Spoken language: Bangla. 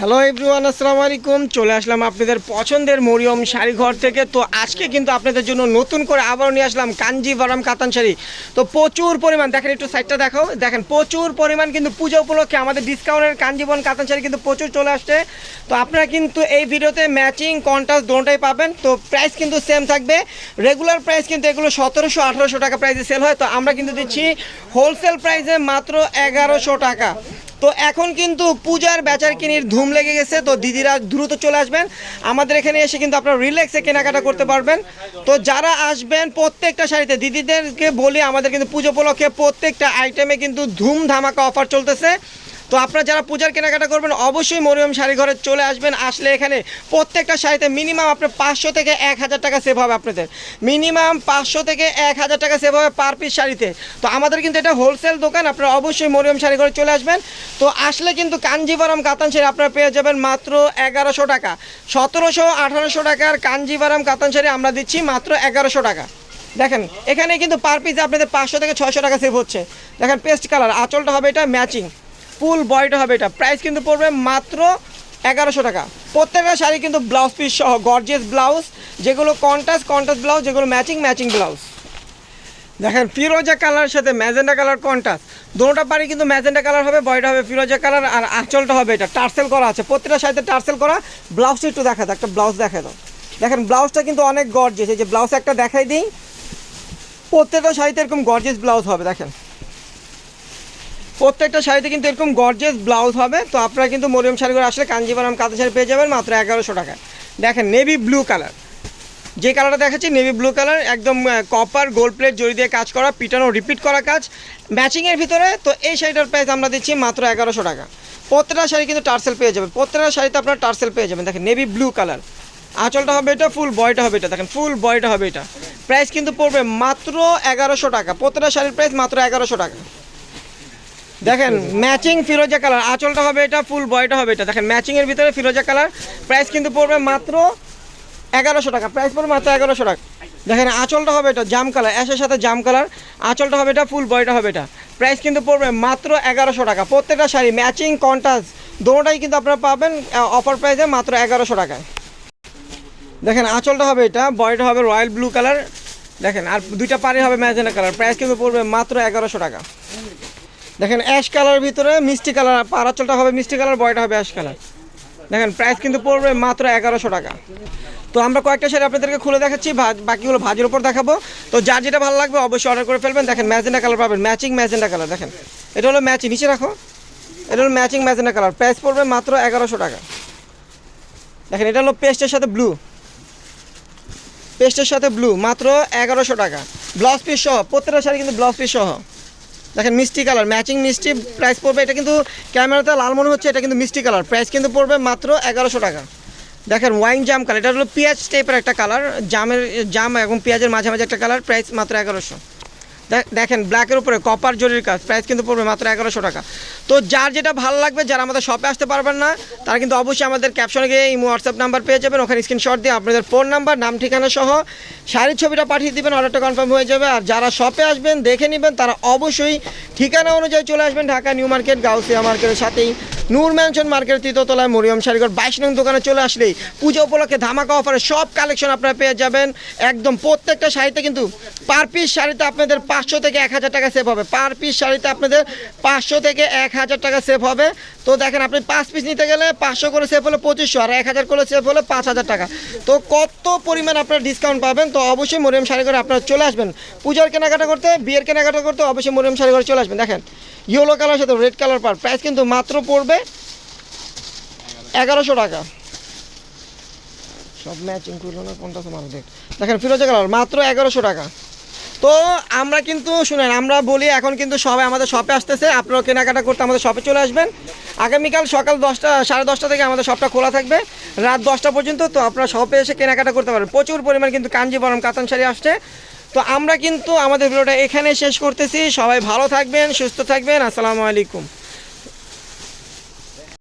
হ্যালো এভরিওয়ান আসসালামু আলাইকুম। চলে আসলাম আপনাদের পছন্দের মরিয়ম শাড়ি ঘর থেকে। তো আজকে কিন্তু আপনাদের জন্য নতুন করে আবারও নিয়ে আসলাম কাঞ্জিভারাম কাতান শাড়ি। তো প্রচুর পরিমাণ, দেখেন একটু সাইডটা দেখাও। দেখেন, প্রচুর পরিমাণ কিন্তু পুজো উপলক্ষে আমাদের ডিসকাউন্টের কাঞ্জিবরম কাতান শাড়ি কিন্তু প্রচুর চলে আসছে। তো আপনারা কিন্তু এই ভিডিওতে ম্যাচিং কন্ট্রাস্ট দোনটাই পাবেন। তো প্রাইস কিন্তু সেম থাকবে। রেগুলার প্রাইস কিন্তু এগুলো সতেরোশো, আঠারোশো টাকা প্রাইসে সেল হয়। তো আমরা কিন্তু দিচ্ছি হোলসেল প্রাইসে মাত্র এগারোশো টাকা। তো এখন কিন্তু পূজার বেচার কিনির ধুম লেগে গেছে, তো দিদিরা দ্রুত চলে আসবেন। আমাদের এখানে এসে কিন্তু আপনারা রিল্যাক্সে কেনাকাটা করতে পারবেন। তো যারা আসবেন প্রত্যেকটা শাড়িতে, দিদিদেরকে বলি আমাদের কিন্তু পুজো উপলক্ষে প্রত্যেকটা আইটেমে কিন্তু ধুম ধামাকা অফার চলতেছে। তো আপনারা যারা পূজার কেনাকাটা করবেন, অবশ্যই মরিয়ম শাড়ি ঘরে চলে আসবেন। আসলে এখানে প্রত্যেকটা শাড়িতে মিনিমাম আপনার পাঁচশো থেকে এক হাজার টাকা সেভ হবে আপনাদের। মিনিমাম পাঁচশো থেকে এক হাজার টাকা সেভ হবে পার পিস শাড়িতে। তো আমাদের কিন্তু এটা হোলসেল দোকান, আপনারা অবশ্যই মরিয়ম শাড়ি ঘরে চলে আসবেন। তো আসলে কিন্তু কাঞ্জিভারাম কাতান শাড়ি আপনারা পেয়ে যাবেন মাত্র এগারোশো টাকা। সতেরোশো, আঠারোশো টাকার কাঞ্জিভারাম কাতান শাড়ি আমরা দিচ্ছি মাত্র এগারোশো টাকা। দেখেন, এখানে কিন্তু পার পিস আপনাদের পাঁচশো থেকে ছয়শো টাকা সেভ হচ্ছে। দেখেন পেস্ট কালার আঁচলটা হবে এটা ম্যাচিং ফুল বয়টা হবে এটা। প্রাইস কিন্তু পড়বে মাত্র এগারোশো টাকা। প্রত্যেকটা শাড়ি কিন্তু ব্লাউজ পিস সহ গর্জিয়াস ব্লাউজ যেগুলো কন্টাস কন্টাস ব্লাউজ যেগুলো ম্যাচিং ম্যাচিং ব্লাউজ দেখেন, ফিরোজা কালারের সাথে ম্যাজেন্ডা কালার কন্টাস দুটোটা পাড়ি কিন্তু ম্যাজেন্ডা কালার হবে বয়টা হবে ফিরোজা কালার, আর আঁচলটা হবে এটা। টার্সেল করা আছে। প্রত্যেকটা শাড়িতে টার্সেল করা। ব্লাউজটা একটু দেখা দাও একটা ব্লাউজ দেখা দাও দেখেন ব্লাউজটা কিন্তু অনেক গর্জিয়াস এই যে ব্লাউজ একটা দেখাই দিই। প্রত্যেকটা শাড়িতে এরকম গর্জিয়াস ব্লাউজ হবে, দেখেন। প্রত্যেকটা শাড়িতে কিন্তু এরকম গর্জেস ব্লাউজ হবে। তো আপনারা কিন্তু মরিয়ম শাড়িগুলো আসলে কাঞ্জিভারাম কাঁথা শাড়ি পেয়ে যাবেন মাত্র এগারোশো টাকা দেখেন নেভি ব্লু কালার যে কালারটা দেখাচ্ছি নেভি ব্লু কালার একদম কপার গোল্ড প্লেট জড়ি দিয়ে কাজ করা, পিটানো রিপিট করা কাজ। ম্যাচিংয়ের ভিতরে, তো এই শাড়িটার প্রাইস আমরা দিচ্ছি মাত্র এগারোশো টাকা। প্রত্যেকটা শাড়ি কিন্তু টার্সেল পেয়ে যাবেন। প্রত্যেকটা শাড়িতে আপনারা টার্সেল পেয়ে যাবেন। দেখেন নেভি ব্লু কালার আঁচলটা হবে এটা ফুল বয়টা হবে এটা। দেখেন ফুল বয়টা হবে এটা। প্রাইস কিন্তু পড়বে মাত্র এগারোশো টাকা। প্রত্যেকটা শাড়ির প্রাইস মাত্র এগারোশো টাকা। দেখেন ম্যাচিং ফিরোজা কালার। আঁচলটা হবে এটা ফুল বয়টা হবে এটা। দেখেন ম্যাচিংয়ের ভিতরে ফিরোজা কালার। প্রাইস কিন্তু পড়বে মাত্র এগারোশো টাকা। প্রাইস পড়বে মাত্র এগারোশো টাকা। দেখেন, আঁচলটা হবে এটা, জাম কালার। অ্যাশের সাথে জাম কালার। আঁচলটা হবে এটা ফুল বয়টা হবে এটা। প্রাইস কিন্তু পড়বে মাত্র এগারোশো টাকা। প্রত্যেকটা শাড়ি ম্যাচিং কন্টাস দুটোটাই কিন্তু আপনারা পাবেন অফার প্রাইসে মাত্র এগারোশো টাকায়। দেখেন, আঁচলটা হবে এটা বয়টা হবে রয়্যাল ব্লু কালার। দেখেন, আর দুইটা পাড়ি হবে ম্যাজেন্ডা কালার। প্রাইস কিন্তু পড়বে মাত্র এগারোশো টাকা। দেখেন অ্যাশ কালারের ভিতরে মিষ্টি কালার পাড়াচলটা হবে মিষ্টি কালার বয়টা হবে অ্যাশ কালার দেখেন প্রাইস কিন্তু পড়বে মাত্র এগারোশো টাকা। তো আমরা কয়েকটা শাড়ি আপনাদেরকে খুলে দেখাচ্ছি বাকিগুলো ভাজির উপর দেখাবো। তো যার যেটা ভালো লাগবে অবশ্যই অর্ডার করে ফেলবেন। দেখেন ম্যাজেন্ডা কালার পাবেন ম্যাচিং ম্যাজেন্ডা কালার দেখেন। এটা হলো ম্যাচিং নিচে রাখো। এটা হলো ম্যাচিং ম্যাজেন্ডা কালার প্রাইস পড়বে মাত্র এগারোশো টাকা। দেখেন এটা হলো পেস্টের সাথে ব্লু পেস্টের সাথে ব্লু মাত্র এগারোশো টাকা। ব্লাউজ পিস সহ, প্রত্যেকটা শাড়ি কিন্তু ব্লাউজ পিস সহ। দেখেন মিষ্টি কালার ম্যাচিং মিষ্টি প্রাইস পড়বে, এটা কিন্তু ক্যামেরাতে লাল মনে হচ্ছে, এটা কিন্তু মিষ্টি কালার। প্রাইস কিন্তু পড়বে মাত্র এগারোশো টাকা। দেখেন ওয়াইন জাম কালার এটা হলো পেঁয়াজ টাইপের একটা কালার জামের, জাম এবং পেঁয়াজের মাঝে একটা কালার প্রাইস মাত্র এগারোশো। দেখেন ব্ল্যাকের উপরে কপার জরির কাজ প্রাইস কিন্তু পড়বে মাত্র এগারোশো টাকা। তো যার যেটা ভালো লাগবে, যারা আমাদের শপে আসতে পারবেন না, তারা কিন্তু অবশ্যই আমাদের ক্যাপশনে গিয়ে ইমো হোয়াটসঅ্যাপ নাম্বার পেয়ে যাবেন, ওখানে স্ক্রিনশট দিয়ে আপনাদের ফোন নাম্বার নাম, ঠিকানা সহ শাড়ির ছবিটা পাঠিয়ে দিবেন অর্ডারটা কনফার্ম হয়ে যাবে। আর যারা শপে আসবেন, দেখে নেবেন, তারা অবশ্যই ঠিকানা অনুযায়ী চলে আসবেন ঢাকা নিউ মার্কেট, গাউসিয়া মার্কেটের সাথেই। নূর ম্যানশন মার্কেটের তৃতীয়তলায় মরিয়ম শাড়িঘর বাইশ নং দোকানে চলে আসলেই পুজো উপলক্ষে ধামাকা অফারে সব কালেকশন আপনারা পেয়ে যাবেন। একদম প্রত্যেকটা শাড়িতে কিন্তু পার পিস শাড়িতে আপনাদের পাঁচশো থেকে এক হাজার টাকা সেভ হবে। পার পিস শাড়িতে আপনাদের পাঁচশো থেকে এক হাজার টাকা সেভ হবে। তো দেখেন আপনি পাঁচ পিস নিতে গেলে পাঁচশো করে সেভ হলে পঁচিশশো, আর এক হাজার করে সেভ হলে পাঁচ হাজার টাকা। তো কত পরিমাণ আপনারা ডিসকাউন্ট পাবেন? তো অবশ্যই মরিয়ম শাড়িঘরে আপনারা চলে আসবেন। পূজার কেনাকাটা করতে, বিয়ের কেনাকাটা করতে অবশ্যই মরিয়ম শাড়িঘরে চলে আসবেন। দেখেন ইয়েলো কালার সাথে রেড কালার পার প্রাইস কিন্তু মাত্র পড়বে এগারোশো টাকা। সব ম্যাচিং করল না কোনটা তোমার রেট দেখেন ফিরোজা কালার, মাত্র এগারোশো টাকা। তো আমরা কিন্তু শুনেন, আমরা বলি এখন কিন্তু সবাই আমাদের শপে আসতেছে আপনারা কেনাকাটা করতে আমাদের শপে চলে আসবেন। আগামীকাল সকাল দশটা, সাড়ে দশটা থেকে আমাদের শপটা খোলা থাকবে। রাত দশটা পর্যন্ত তো আপনারা শপে এসে কেনাকাটা করতে পারবেন। প্রচুর পরিমাণ কিন্তু কাঞ্জিবরম কাতান শাড়ি আসছে। তো আমরা কিন্তু আমাদের ভিডিওটা এখানে শেষ করতেছি। সবাই ভালো থাকবেন, সুস্থ থাকবেন। আসসালামু আলাইকুম।